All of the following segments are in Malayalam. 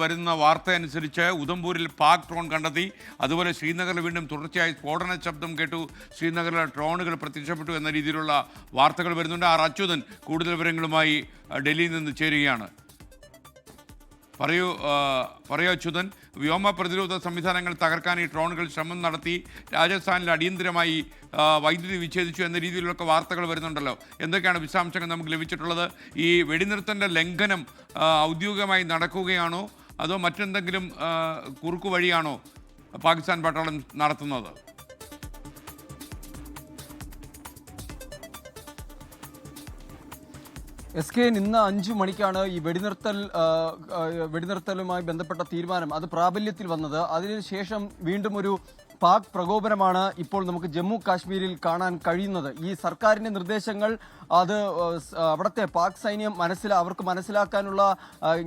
വരുന്ന വാർത്ത അനുസരിച്ച് ഉദംപൂരിൽ പാക് ഡ്രോൺ കണ്ടെത്തി. അതുപോലെ ശ്രീനഗറിൽ വീണ്ടും തുടർച്ചയായി സ്ഫോടന ശബ്ദം കേട്ടു. ശ്രീനഗറിലെ ഡ്രോണുകൾ പ്രത്യക്ഷപ്പെട്ടു എന്ന രീതിയിലുള്ള വാർത്തകൾ വരുന്നുണ്ട്. ആർ അച്യുതൻ കൂടുതൽ വിവരങ്ങളുമായി ഡൽഹിയിൽ നിന്ന് ചേരുകയാണ്. പറയൂ പറയൂ അച്യുതൻ. വ്യോമ പ്രതിരോധ സംവിധാനങ്ങൾ തകർക്കാൻ ഈ ഡ്രോണുകൾ ശ്രമം നടത്തി. രാജസ്ഥാനിൽ അടിയന്തരമായി വൈദ്യുതി വിച്ഛേദിച്ചു എന്ന രീതിയിലൊക്കെ വാർത്തകൾ വരുന്നുണ്ടല്ലോ. എന്തൊക്കെയാണ് വിശദാംശങ്ങൾ നമുക്ക് ലഭിച്ചിട്ടുള്ളത്? ഈ വെടിനിർത്തലിന്റെ ലംഘനം ഔദ്യോഗികമായി നടക്കുകയാണോ? അതോ മറ്റെന്തെങ്കിലും കുറുക്കു വഴിയാണോ പാകിസ്ഥാൻ പട്ടാളം നടത്തുന്നത്? എസ് കെ ഇന്ന് അഞ്ചു മണിക്കാണ് ഈ വെടിനിർത്തൽ വെടിനിർത്തലുമായി ബന്ധപ്പെട്ട തീരുമാനം. അത് പ്രാബല്യത്തിൽ വന്നത്. അതിനുശേഷം വീണ്ടും ഒരു പാക് പ്രകോപനമാണ് ഇപ്പോൾ നമുക്ക് ജമ്മു കാശ്മീരിൽ കാണാൻ കഴിയുന്നത്. ഈ സർക്കാരിന്റെ നിർദ്ദേശങ്ങൾ അത് അവിടുത്തെ പാക് സൈന്യം മനസ്സിലാ അവർക്ക് മനസ്സിലാക്കാനുള്ള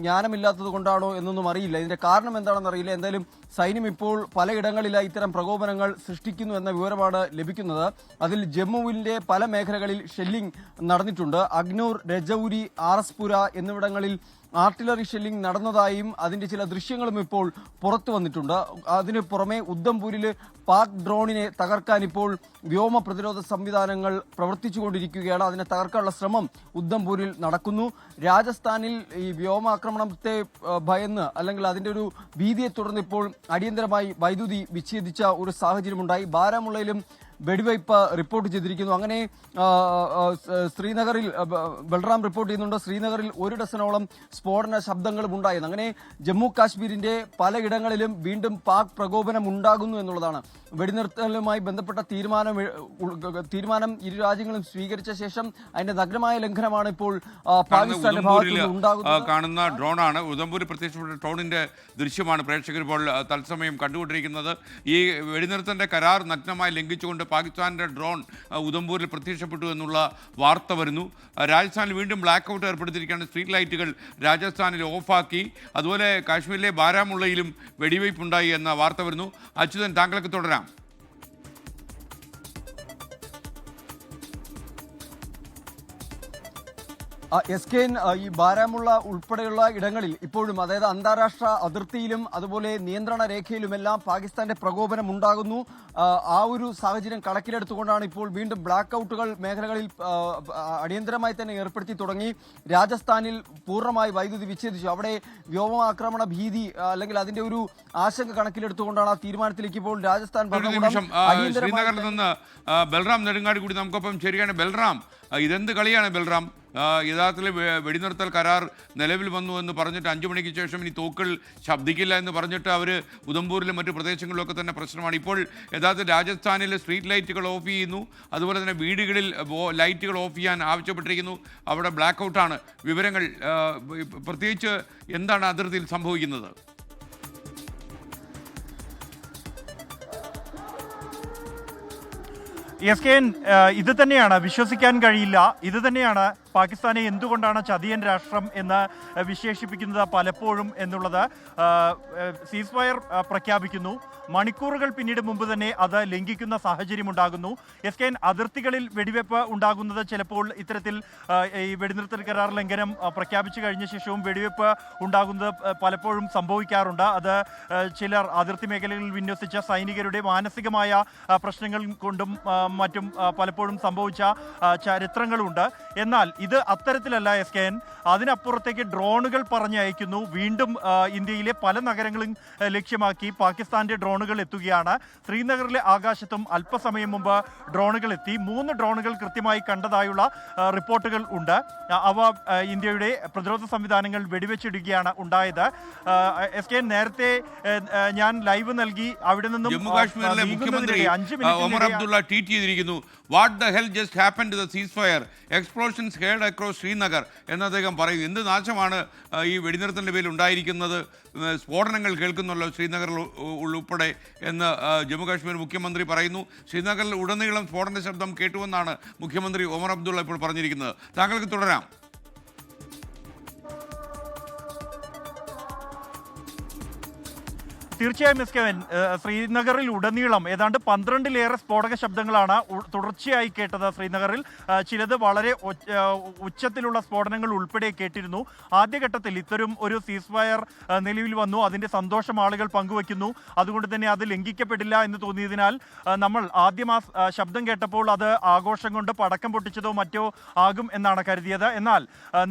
ജ്ഞാനമില്ലാത്തത് കൊണ്ടാണോ എന്നൊന്നും അറിയില്ല. ഇതിന്റെ കാരണം എന്താണെന്ന് അറിയില്ല. എന്തായാലും സൈന്യം ഇപ്പോൾ പലയിടങ്ങളിലായി ഇത്തരം പ്രകോപനങ്ങൾ സൃഷ്ടിക്കുന്നു എന്ന വിവരമാണ് ലഭിക്കുന്നത്. അതിൽ ജമ്മുവിന്റെ പല മേഖലകളിൽ ഷെല്ലിംഗ് നടന്നിട്ടുണ്ട്. അഗ്നൂർ രജൌരി ആർഎസ്പുര എന്നിവിടങ്ങളിൽ ആർട്ടിലറി ഷെല്ലിംഗ് നടന്നതായും അതിന്റെ ചില ദൃശ്യങ്ങളും ഇപ്പോൾ പുറത്തു വന്നിട്ടുണ്ട്. അതിന് പുറമെ ഉദ്ധംപൂരിൽ പാക് ഡ്രോണിനെ തകർക്കാൻ ഇപ്പോൾ വ്യോമ പ്രതിരോധ സംവിധാനങ്ങൾ പ്രവർത്തിച്ചുകൊണ്ടിരിക്കുകയാണ്. അതിനെ തകർക്കാനുള്ള ശ്രമം ഉദ്ധംപൂരിൽ നടക്കുന്നു. രാജസ്ഥാനിൽ ഈ വ്യോമാക്രമണത്തെ ഭയന്ന് അല്ലെങ്കിൽ അതിന്റെ ഒരു ഭീതിയെ തുടർന്ന് ഇപ്പോൾ അടിയന്തരമായി വൈദ്യുതി വിച്ഛേദിച്ച ഒരു സാഹചര്യമുണ്ടായി. ബാരാമുള്ളയിലും വെടിവയ്പ് റിപ്പോർട്ട് ചെയ്തിരിക്കുന്നു. അങ്ങനെ ശ്രീനഗറിൽ ബൽറാം റിപ്പോർട്ട് ചെയ്യുന്നുണ്ട്. ശ്രീനഗറിൽ ഒരു ഡസനോളം സ്ഫോടന ശബ്ദങ്ങളും ഉണ്ടായിരുന്നു. അങ്ങനെ ജമ്മു കാശ്മീരിന്റെ പലയിടങ്ങളിലും വീണ്ടും പാക് പ്രകോപനം ഉണ്ടാകുന്നു എന്നുള്ളതാണ്. വെടിനിർത്തലുമായി ബന്ധപ്പെട്ട തീരുമാനം തീരുമാനം ഇരു രാജ്യങ്ങളും സ്വീകരിച്ച ശേഷം അതിന്റെ നഗ്നമായ ലംഘനമാണ് ഇപ്പോൾ പാകിസ്ഥാന്റെ ഭാഗത്തു ഉദംപൂരിൽ നിന്ന് കാണുന്ന ഡ്രോണാണ്. ഉദംപൂരിൽ പ്രത്യക്ഷപ്പെട്ട ഡ്രോണിന്റെ ദൃശ്യമാണ് പ്രേക്ഷകർ ഇപ്പോൾ തത്സമയം കണ്ടുകൊണ്ടിരിക്കുന്നത്. ഈ വെടിനിർത്തലിന്റെ കരാർ നഗ്നമായി ലംഘിച്ചുകൊണ്ട് പാകിസ്ഥാന്റെ ഡ്രോൺ ഉദംപൂരിൽ പ്രത്യക്ഷപ്പെട്ടു എന്നുള്ള വാർത്ത വരുന്നു. രാജസ്ഥാനിൽ വീണ്ടും ബ്ലാക്ക് ഔട്ട് ഏർപ്പെടുത്തിയിരിക്കുകയാണ്. സ്ട്രീറ്റ് ലൈറ്റുകൾ രാജസ്ഥാനിൽ ഓഫാക്കി. അതുപോലെ കാശ്മീരിലെ ബാരാമുള്ളയിലും വെടിവയ്പുണ്ടായി എന്ന വാർത്ത വരുന്നു. അച്യുതൻ താങ്കൾക്ക് തുടരാം. എസ് കെ ഈ ബാരാമുള്ള ഉൾപ്പെടെയുള്ള ഇടങ്ങളിൽ ഇപ്പോഴും അതായത് അന്താരാഷ്ട്ര അതിർത്തിയിലും അതുപോലെ നിയന്ത്രണ രേഖയിലുമെല്ലാം പാകിസ്ഥാന്റെ പ്രകോപനം ഉണ്ടാകുന്നു ആ, ഒരു സാഹചര്യം കണക്കിലെടുത്തുകൊണ്ടാണ് ഇപ്പോൾ വീണ്ടും ബ്ലാക്ക് ഔട്ടുകൾ മേഖലകളിൽ അടിയന്തരമായി തന്നെ ഏർപ്പെടുത്തി തുടങ്ങി. രാജസ്ഥാനിൽ പൂർണമായി വൈദ്യുതി വിച്ഛേദിച്ചു. അവിടെ വ്യോമാക്രമണ ഭീതി അല്ലെങ്കിൽ അതിന്റെ ഒരു ആശങ്ക കണക്കിലെടുത്തുകൊണ്ടാണ് ആ തീരുമാനത്തിലേക്ക് ഇപ്പോൾ രാജസ്ഥാൻ ശ്രീനഗറിൽ നിന്ന് ബൽറാം നെടുങ്ങാടി കൂടി നമുക്കൊപ്പം ചേരുകയാണ്. ബൽറാം ഇതെന്ത് കളിയാണ് ബൽറാം? യഥാർത്ഥത്തിൽ വെടിനിർത്തൽ കരാർ നിലവിൽ വന്നു എന്ന് പറഞ്ഞിട്ട് അഞ്ചു മണിക്ക് ശേഷം ഇനി തോക്കുകൾ ശബ്ദിക്കില്ല എന്ന് പറഞ്ഞിട്ട് അവർ ഉദംപൂരിലും മറ്റു പ്രദേശങ്ങളിലൊക്കെ തന്നെ പ്രശ്നമാണ്. ഇപ്പോൾ യഥാർത്ഥത്തിൽ രാജസ്ഥാനിൽ സ്ട്രീറ്റ് ലൈറ്റുകൾ ഓഫ് ചെയ്യുന്നു. അതുപോലെ തന്നെ വീടുകളിൽ ലൈറ്റുകൾ ഓഫ് ചെയ്യാൻ ആവശ്യപ്പെട്ടിരിക്കുന്നു. അവിടെ ബ്ലാക്ക് ഔട്ടാണ് വിവരങ്ങൾ പ്രത്യേകിച്ച് എന്താണ് അതിർത്തിയിൽ സംഭവിക്കുന്നത്? എസ് കെ ഇത് തന്നെയാണ്. വിശ്വസിക്കാൻ കഴിയില്ല. ഇത് തന്നെയാണ് പാകിസ്ഥാനെ എന്തുകൊണ്ടാണ് ചതിയൻ രാഷ്ട്രം എന്ന് വിശേഷിപ്പിക്കുന്നത് പലപ്പോഴും എന്നുള്ളത് സീസ് ഫയർ പ്രഖ്യാപിക്കുന്നു. മണിക്കൂറുകൾ പിന്നീട് മുമ്പ് തന്നെ അത് ലംഘിക്കുന്ന സാഹചര്യം ഉണ്ടാകുന്നു. എസ് കെ അതിർത്തികളിൽ വെടിവെപ്പ് ഉണ്ടാകുന്നത് ചിലപ്പോൾ ഇത്തരത്തിൽ ഈ വെടിനിർത്തൽ കരാർ ലംഘനം പ്രഖ്യാപിച്ചു കഴിഞ്ഞ ശേഷവും വെടിവെപ്പ് ഉണ്ടാകുന്നത് പലപ്പോഴും സംഭവിക്കാറുണ്ട്. അത് ചിലർ അതിർത്തി മേഖലകളിൽ വിന്യസിച്ച സൈനികരുടെ മാനസികമായ പ്രശ്നങ്ങൾ കൊണ്ടും മറ്റും പലപ്പോഴും സംഭവിച്ച ചരിത്രങ്ങളുണ്ട്. എന്നാൽ ഇത് അത്തരത്തിലല്ല എസ് കെ എൻ. അതിനപ്പുറത്തേക്ക് ഡ്രോണുകൾ പറഞ്ഞയക്കുന്നു വീണ്ടും ഇന്ത്യയിലെ പല നഗരങ്ങളും ലക്ഷ്യമാക്കി പാകിസ്ഥാന്റെ ഡ്രോണുകൾ എത്തുകയാണ്. ശ്രീനഗറിലെ ആകാശത്തും അല്പസമയം മുമ്പ് ഡ്രോണുകൾ എത്തി. മൂന്ന് ഡ്രോണുകൾ കൃത്യമായി കണ്ടതായുള്ള റിപ്പോർട്ടുകൾ ഉണ്ട്. അവ ഇന്ത്യയുടെ പ്രതിരോധ സംവിധാനങ്ങൾ വെടിവെച്ചിടുകയാണ് ഉണ്ടായത്. എസ് കെ നേരത്തെ ഞാൻ ലൈവ് നൽകി അവിടെ നിന്നും ജമ്മു കാശ്മീരിലെ മുഖ്യമന്ത്രി ഒമർ അബ്ദുള്ള ട്വീറ്റ് ചെയ്തിരിക്കുന്നു. What the hell just happen to the ceasefire explosions heard across Srinagar എന്ന് അദ്ദേഹം പറയുന്നു. എന്ത് നാശമാണ് ഈ വെടിനിർത്തലിന്റെ പേരിൽ ഉണ്ടായിരിക്കുന്നത്? സ്ഫോടനങ്ങൾ കേൾക്കുന്നല്ലോ ശ്രീനഗറിൽ ഉൾപ്പെടെ എന്ന് ജമ്മുകാശ്മീർ ജമ്മു കാശ്മീർ മുഖ്യമന്ത്രി പറയുന്നു. ശ്രീനഗറിൽ ഉടനീളം സ്ഫോടന ശബ്ദം കേട്ടുവെന്നാണ് മുഖ്യമന്ത്രി ഒമർ അബ്ദുള്ള ഇപ്പോൾ പറഞ്ഞിരിക്കുന്നത്. താങ്കൾക്ക് തുടരാം. തീർച്ചയായും എസ് കെവൻ. ശ്രീനഗറിൽ ഉടനീളം ഏതാണ്ട് പന്ത്രണ്ടിലേറെ സ്ഫോടക ശബ്ദങ്ങളാണ് തുടർച്ചയായി കേട്ടത്. ശ്രീനഗറിൽ ചിലത് വളരെ ഉച്ചത്തിലുള്ള സ്ഫോടനങ്ങൾ ഉൾപ്പെടെ കേട്ടിരുന്നു. ആദ്യഘട്ടത്തിൽ ഇത്തരം ഒരു സീസ് ഫയർ നിലവിൽ വന്നു. അതിന്റെ സന്തോഷം ആളുകൾ പങ്കുവയ്ക്കുന്നു അതുകൊണ്ട് തന്നെ അത് ലംഘിക്കപ്പെടില്ല എന്ന് തോന്നിയതിനാൽ നമ്മൾ ആദ്യം ആ ശബ്ദം കേട്ടപ്പോൾ അത് ആഘോഷം കൊണ്ട് പടക്കം പൊട്ടിച്ചതോ മറ്റോ ആകും എന്നാണ് കരുതിയത്. എന്നാൽ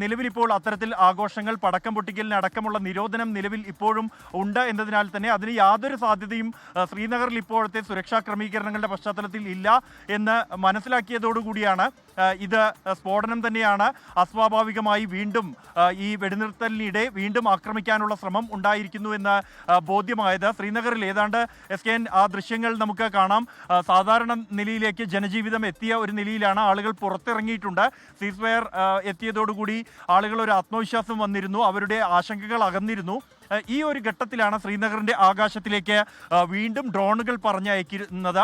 നിലവിൽ ഇപ്പോൾ അത്തരത്തിൽ ആഘോഷങ്ങൾ പടക്കം പൊട്ടിക്കലിന് അടക്കമുള്ള നിരോധനം നിലവിൽ ഇപ്പോഴും ഉണ്ട് എന്നതിനാൽ തന്നെ അതിന് യാതൊരു സാധ്യതയും ശ്രീനഗറിൽ ഇപ്പോഴത്തെ സുരക്ഷാ ക്രമീകരണങ്ങളുടെ പശ്ചാത്തലത്തിൽ ഇല്ല എന്ന് മനസ്സിലാക്കിയതോടുകൂടിയാണ് ഇത് സ്ഫോടനം തന്നെയാണ്. അസ്വാഭാവികമായി വീണ്ടും ഈ വെടിനിർത്തലിനിടെ വീണ്ടും ആക്രമിക്കാനുള്ള ശ്രമം ഉണ്ടായിരിക്കുന്നു എന്ന് ബോധ്യമായത് ശ്രീനഗറിൽ. ഏതാണ്ട് എസ് കെ ആ ദൃശ്യങ്ങൾ നമുക്ക് കാണാം. സാധാരണ നിലയിലേക്ക് ജനജീവിതം എത്തിയ ഒരു നിലയിലാണ് ആളുകൾ പുറത്തിറങ്ങിയിട്ടുണ്ട്. സീസ് ഫയർ എത്തിയതോടുകൂടി ആളുകൾ ഒരു ആത്മവിശ്വാസം വന്നിരുന്നു. അവരുടെ ആശങ്കകൾ അകന്നിരുന്നു. ഈ ഒരു ഘട്ടത്തിലാണ് ശ്രീനഗറിന്റെ ആകാശത്തിലേക്ക് വീണ്ടും ഡ്രോണുകൾ പറഞ്ഞയക്കുന്നത്.